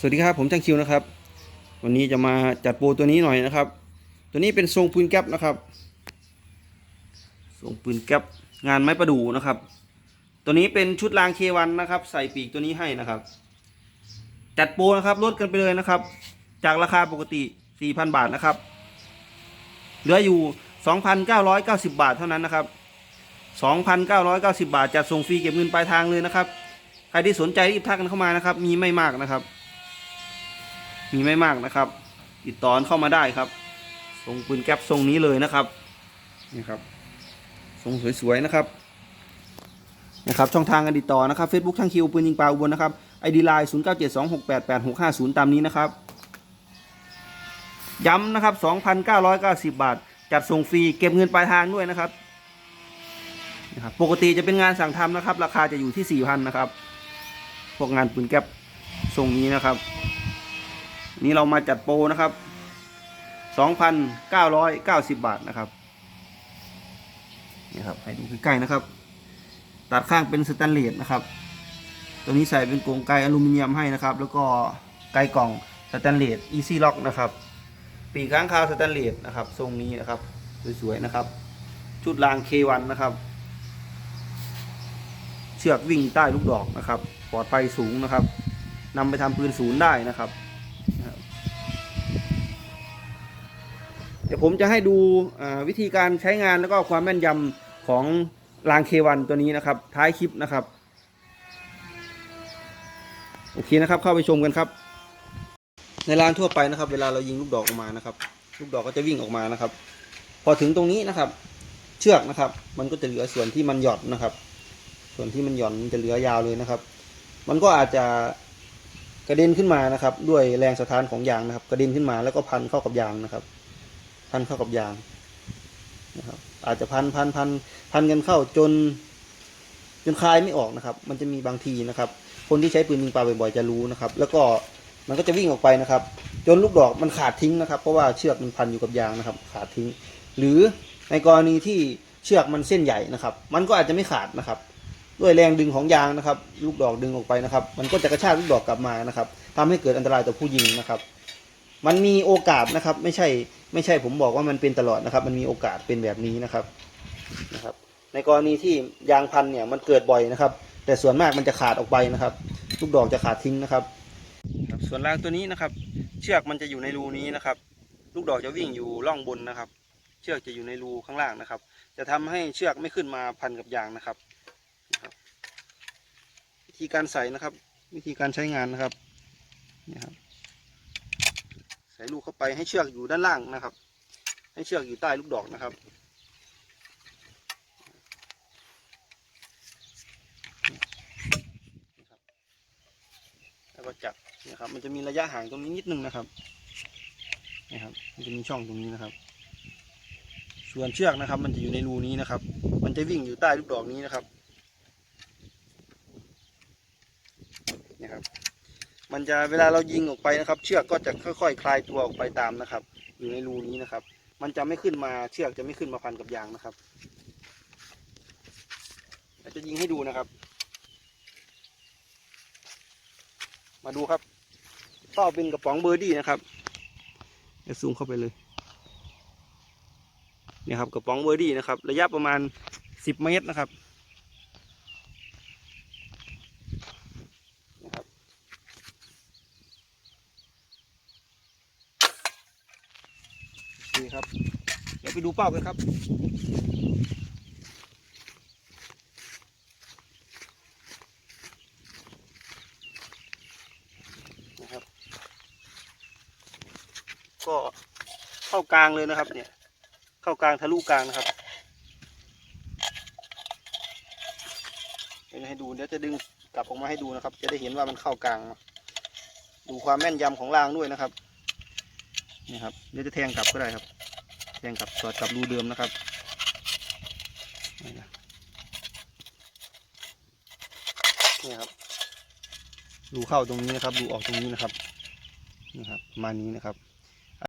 สวัสดีครับผมจังคิวนะครับ วันนี้จะมาจัดโปรตัวนี้หน่อยนะครับ ตัวนี้เป็นทรงปืนแก๊ปนะครับทรงปืนแก๊ปงานไม้ประดู่นะครับ ตัวนี้เป็นชุดรางเควันนะครับ ใส่ปีกตัวนี้ให้นะครับ จัดโปรนะครับลดกันไปเลยนะครับ จากราคาปกติ 4,000 บาทนะครับ เหลืออยู่ 2,990 บาทเท่านั้นนะครับ 2,990 บาทจัดส่งฟรีเก็บเงินปลายทางเลยนะครับ ใครที่สนใจรีบทักกันเข้ามานะครับ มีไม่มากนะครับ มีไม่มากนะครับ ติดต่อเข้ามาได้ครับทรงปืนแก๊ปทรงนี้เลยนะครับนี่ครับทรงสวยๆนะครับนะครับช่องทางการติดต่อนะครับ Facebook ช่างคิวปืนยิงปลาอุบลนะครับ ID Line 0 9 7 2 6 8 8 6 5 0ตามนี้นะครับ ย้ำนะครับ2,990บบาท จัดส่งฟรีเก็บเงินปลายทางด้วยนะครับนะครับ ปกติจะเป็นงานสั่งทำนะครับ ราคาจะอยู่ที่4,000นะครับ พวกงานปืนแก๊ปทรงนี้นะครับ นี่เรามาจัดโปรนะครับ 2,990 บาทนะครับ นี่ครับให้ดูใกล้ๆนะครับ ตัดข้างเป็นสแตนเลสนะครับ ตัวนี้ใส่เป็นกรงไกอลูมิเนียมให้นะครับ แล้วก็ไกกล่องสแตนเลสอีซี่ล็อกนะครับ ปีกข้างคาวสแตนเลสนะครับ ทรงนี้นะครับ สวยๆนะครับ ชุดราง K1 นะครับ เชือกวิ่งใต้ลูกดอกนะครับ ปลอดภัยสูงนะครับนำไปทำปืนศูนย์ได้นะครับนะครับ เดี๋ยวผมจะให้ดูวิธีการใช้งานแล้วก็ความแม่นยำของรางเควันตัวนี้นะครับ ท้ายคลิปนะครับ โอเคนะครับ เข้าไปชมกันครับ ในรางทั่วไปนะครับ เวลาเรายิงลูกดอกออกมานะครับ ลูกดอกก็จะวิ่งออกมานะครับ พอถึงตรงนี้นะครับ เชือกนะครับ มันก็จะเหลือส่วนที่มันหย่อนนะครับ ส่วนที่มันหย่อนมันจะเหลือยาวเลยนะครับ มันก็อาจจะกระเด็นขึ้นมานะครับ ด้วยแรงสะท้านของยางนะครับ กระเด็นขึ้นมาแล้วก็พันเข้ากับยางนะครับ พันเข้ากับยางนะครับ อาจจะพันพันพันพันกันเข้าจน จนคลายไม่ออกนะครับ มันจะมีบางทีนะครับ คนที่ใช้ปืนยิงปลาบ่อยๆจะรู้นะครับ แล้วก็มันก็จะวิ่งออกไปนะครับ จนลูกดอกมันขาดทิ้งนะครับ เพราะว่าเชือกมันพันอยู่กับยางนะครับ ขาดทิ้ง หรือในกรณีที่เชือกมันเส้นใหญ่นะครับ มันก็อาจจะไม่ขาดนะครับ ด้วยแรงดึงของยางนะครับ ลูกดอกดึงออกไปนะครับ มันก็จะกระชากลูกดอกกลับมานะครับทำให้เกิดอันตรายต่อผู้ยิงนะครับ มันมีโอกาสนะครับ ไม่ใช่ ไม่ใช่ผมบอกว่ามันเป็นตลอดนะครับ มันมีโอกาสเป็นแบบนี้นะครับนะครับ ในกรณีที่ยางพันเนี่ยมันเกิดบ่อยนะครับ แต่ส่วนมากมันจะขาดออกไปนะครับลูกดอกจะขาดทิ้งนะครับ ส่วนรางตัวนี้นะครับ เชือกมันจะอยู่ในรูนี้นะครับ ลูกดอกจะวิ่งอยู่ล่องบนนะครับ เชือกจะอยู่ในรูข้างล่างนะครับ จะทำให้เชือกไม่ขึ้นมาพันกับยางนะครับ วิธีการใส่นะครับ วิธีการใช้งานนะครับนี่ครับ ใส่ลูกเข้าไปให้เชือกอยู่ด้านล่างนะครับ ให้เชือกอยู่ใต้ลูกดอกนะครับแล้วก็จับนะครับ มันจะมีระยะห่างตรงนี้นิดนึงนะครับนะครับ มันจะมีช่องตรงนี้นะครับ ส่วนเชือกนะครับ มันจะอยู่ในรูนี้นะครับ มันจะวิ่งอยู่ใต้ลูกดอกนี้นะครับนะครับ มันจะเวลาเรายิงออกไปนะครับ เชือกก็จะค่อยๆคลายตัวออกไปตามนะครับ อยู่ในรูนี้นะครับ มันจะไม่ขึ้นมาเชือกจะไม่ขึ้นมาพันกับยางนะครับเดี๋ยวจะยิงให้ดูนะครับ มาดูครับเป้าเป็นกระป๋องเบอร์ดี้นะครับเดี๋ยวซูมเข้าไปเลยเนี่ยครับกระป๋องเบอร์ดี้นะครับ ระยะประมาณสิบเมตรนะครับนะครับ นี่ครับ เดี๋ยวไปดูเป้ากันครับนะครับ ก็เข้ากลางเลยนะครับ เนี่ย เข้ากลางทะลุกลางนะครับเดี๋ยวให้ดูเดี๋ยวจะดึงกลับออกมาให้ดูนะครับ จะได้เห็นว่ามันเข้ากลาง ดูความแม่นยำของรางด้วยนะครับนี่ครับเดี๋ยวจะแทงกลับก็ได้ครับ แทงกับสอดกับรูเดิมนะครับนี่นะนี่ครับรูเข้าตรงนี้นะครับรูออกตรงนี้นะครับนี่ครับมานี้นะครับ